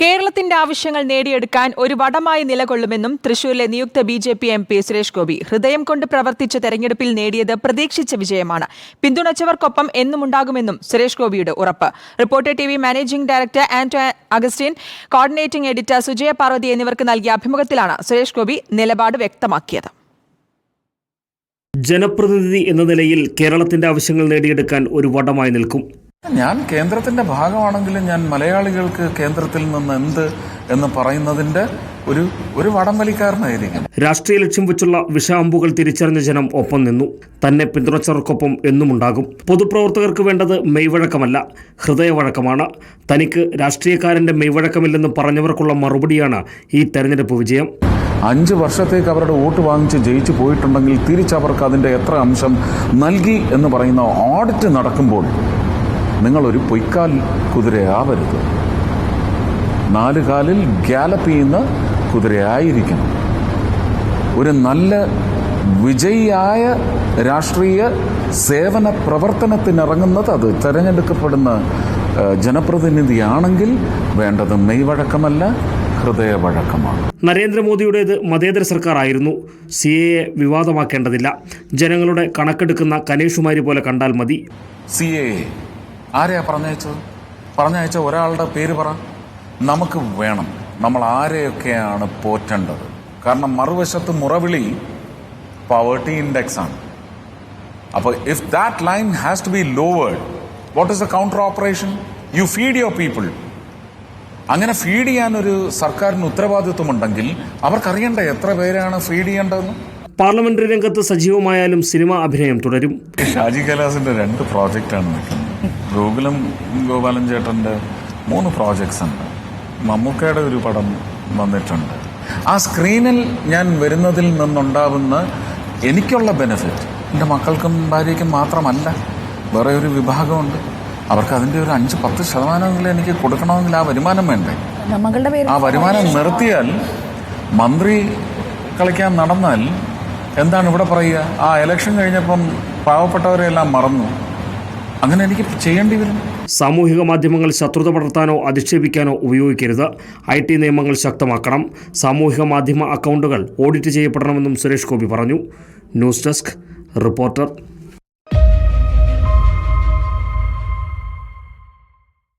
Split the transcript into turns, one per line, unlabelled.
കേരളത്തിന്റെ ആവശ്യങ്ങൾ നേടിയെടുക്കാൻ ഒരു വടമായി നിലകൊള്ളുമെന്നും തൃശൂരിലെ നിയുക്ത B J P M P Suresh Gopi ഹൃദയം കൊണ്ട് പ്രവർത്തിച്ച തെരഞ്ഞെടുപ്പിൽ നേടിയത് പ്രതീക്ഷിച്ച വിജയമാണ്. പിന്തുണച്ചവർക്കൊപ്പം എന്നും ഉണ്ടാകുമെന്നും സുരേഷ് ഗോപിയുടെ ഉറപ്പ്. Reporter T V managing director Anto Augustine coordinating editor Sujaya Parvathy എന്നിവർക്ക് നൽകിയ അഭിമുഖത്തിലാണ് സുരേഷ് ഗോപി നിലപാട് വ്യക്തമാക്കിയത്.
ജനപ്രതിനിധി എന്ന നിലയിൽ കേരളത്തിന്റെ ആവശ്യങ്ങൾ നേടിയെടുക്കാൻ ഒരു വടമായി നിൽക്കും.
ഞാൻ കേന്ദ്രത്തിന്റെ ഭാഗമാണെങ്കിലും ഞാൻ മലയാളികൾക്ക് കേന്ദ്രത്തിൽ നിന്ന് എന്ത് എന്ന് പറയുന്നതിന്റെ ഒരു ഒരു വടംവലിക്കാരനായിരിക്കും.
രാഷ്ട്രീയ ലക്ഷ്യം വെച്ചുള്ള വിഷാമ്പുകൾ തിരിച്ചറിഞ്ഞ ജനം ഒപ്പം നിന്നു. തന്നെ പിന്തുണച്ചവർക്കൊപ്പം എന്നുമുണ്ടാകും. പൊതുപ്രവർത്തകർക്ക് വേണ്ടത് മെയ്വഴക്കമല്ല ഹൃദയവഴക്കമാണ്. തനിക്ക് രാഷ്ട്രീയക്കാരന്റെ മെയ്വഴക്കമില്ലെന്ന് പറഞ്ഞവർക്കുള്ള മറുപടിയാണ് ഈ തെരഞ്ഞെടുപ്പ് വിജയം.
അഞ്ച് വർഷത്തേക്ക് അവരുടെ വോട്ട് വാങ്ങിച്ച് ജയിച്ചു പോയിട്ടുണ്ടെങ്കിൽ തിരിച്ചവർക്ക് അതിന്റെ എത്ര അംശം നൽകി എന്ന് പറയുന്ന ഓഡിറ്റ് നടക്കുമ്പോൾ നിങ്ങളൊരു പൊയ്ക്കാൽ കുതിരയാവരുത്. നാല് കാലിൽ ഗ്യാലപ്പ് ചെയ്യുന്ന കുതിരയായിരിക്കണം. ഒരു നല്ല വിജയിയായ രാഷ്ട്രീയ സേവന പ്രവർത്തനത്തിനിറങ്ങുന്നത് അത് തിരഞ്ഞെടുക്കപ്പെടുന്ന ജനപ്രതിനിധിയാണെങ്കിൽ വേണ്ടത് മെയ്വഴക്കമല്ല ഹൃദയവഴക്കമാണ്.
നരേന്ദ്രമോദിയുടേത് മതേതര സർക്കാർ ആയിരുന്നു സി എ വിവാദമാക്കേണ്ടതില്ല. ജനങ്ങളുടെ കണക്കെടുക്കുന്ന കനേഷുമാരി പോലെ കണ്ടാൽ മതി.
സി എ ആരെയാ പറഞ്ഞയച്ചത്? പറഞ്ഞയച്ച ഒരാളുടെ പേര് പറ. നമുക്ക് വേണം. നമ്മൾ ആരെയൊക്കെയാണ് പോറ്റേണ്ടത്? കാരണം മറുവശത്ത് മുറവിളി പവേർട്ടി ഇൻഡെക്സ് ആണ്. അപ്പോൾ if that line has to be lowered what is the counter operation you feed your people അങ്ങനെ ഫീഡ് ചെയ്യാൻ ഒരു സർക്കാരിന് ഉത്തരവാദിത്വമുണ്ടെങ്കിൽ അവർക്കറിയണ്ടേ എത്ര പേരാണ് ഫീഡ് ചെയ്യേണ്ടതെന്ന്?
പാർലമെന്ററി രംഗത്ത് സജീവമായാലും സിനിമ അഭിനയം തുടരും.
ഷാജി കൈലാസിന്റെ രണ്ട് പ്രോജക്റ്റാണ് ഗോകുലം ഗോപാലൻ ചേട്ടന്റെ മൂന്ന് പ്രോജക്ട്സ് ഉണ്ട്. മമ്മൂക്കയുടെ ഒരു പടം വന്നിട്ടുണ്ട്. ആ സ്ക്രീനിൽ ഞാൻ വരുന്നതിൽ നിന്നുണ്ടാവുന്ന എനിക്കുള്ള ബെനിഫിറ്റ് എന്റെ മക്കൾക്കും ഭാര്യയ്ക്കും മാത്രമല്ല വേറെ ഒരു വിഭാഗമുണ്ട്. അവർക്ക് അതിന്റെ ഒരു അഞ്ച് പത്ത് ശതമാനമെങ്കിലും എനിക്ക് കൊടുക്കണമെങ്കിൽ ആ വരുമാനം വേണ്ടേ? ആ വരുമാനം നിർത്തിയാൽ മന്ത്രി കളിക്കാൻ നടന്നാൽ എന്താണ് ഇവിടെ പറയുക? ആ ഇലക്ഷൻ കഴിഞ്ഞപ്പം പാവപ്പെട്ടവരെല്ലാം മറന്നു. അങ്ങനെ എനിക്ക് ചെയ്യേണ്ടി വരും.
സാമൂഹിക മാധ്യമങ്ങൾ ശത്രുത പടർത്താനോ അധിക്ഷേപിക്കാനോ ഉപയോഗിക്കരുത്. ഐ ടി നിയമങ്ങൾ ശക്തമാക്കണം. സാമൂഹിക മാധ്യമ അക്കൗണ്ടുകൾ ഓഡിറ്റ് ചെയ്യപ്പെടണമെന്നും സുരേഷ് ഗോപി പറഞ്ഞു. News desk reporter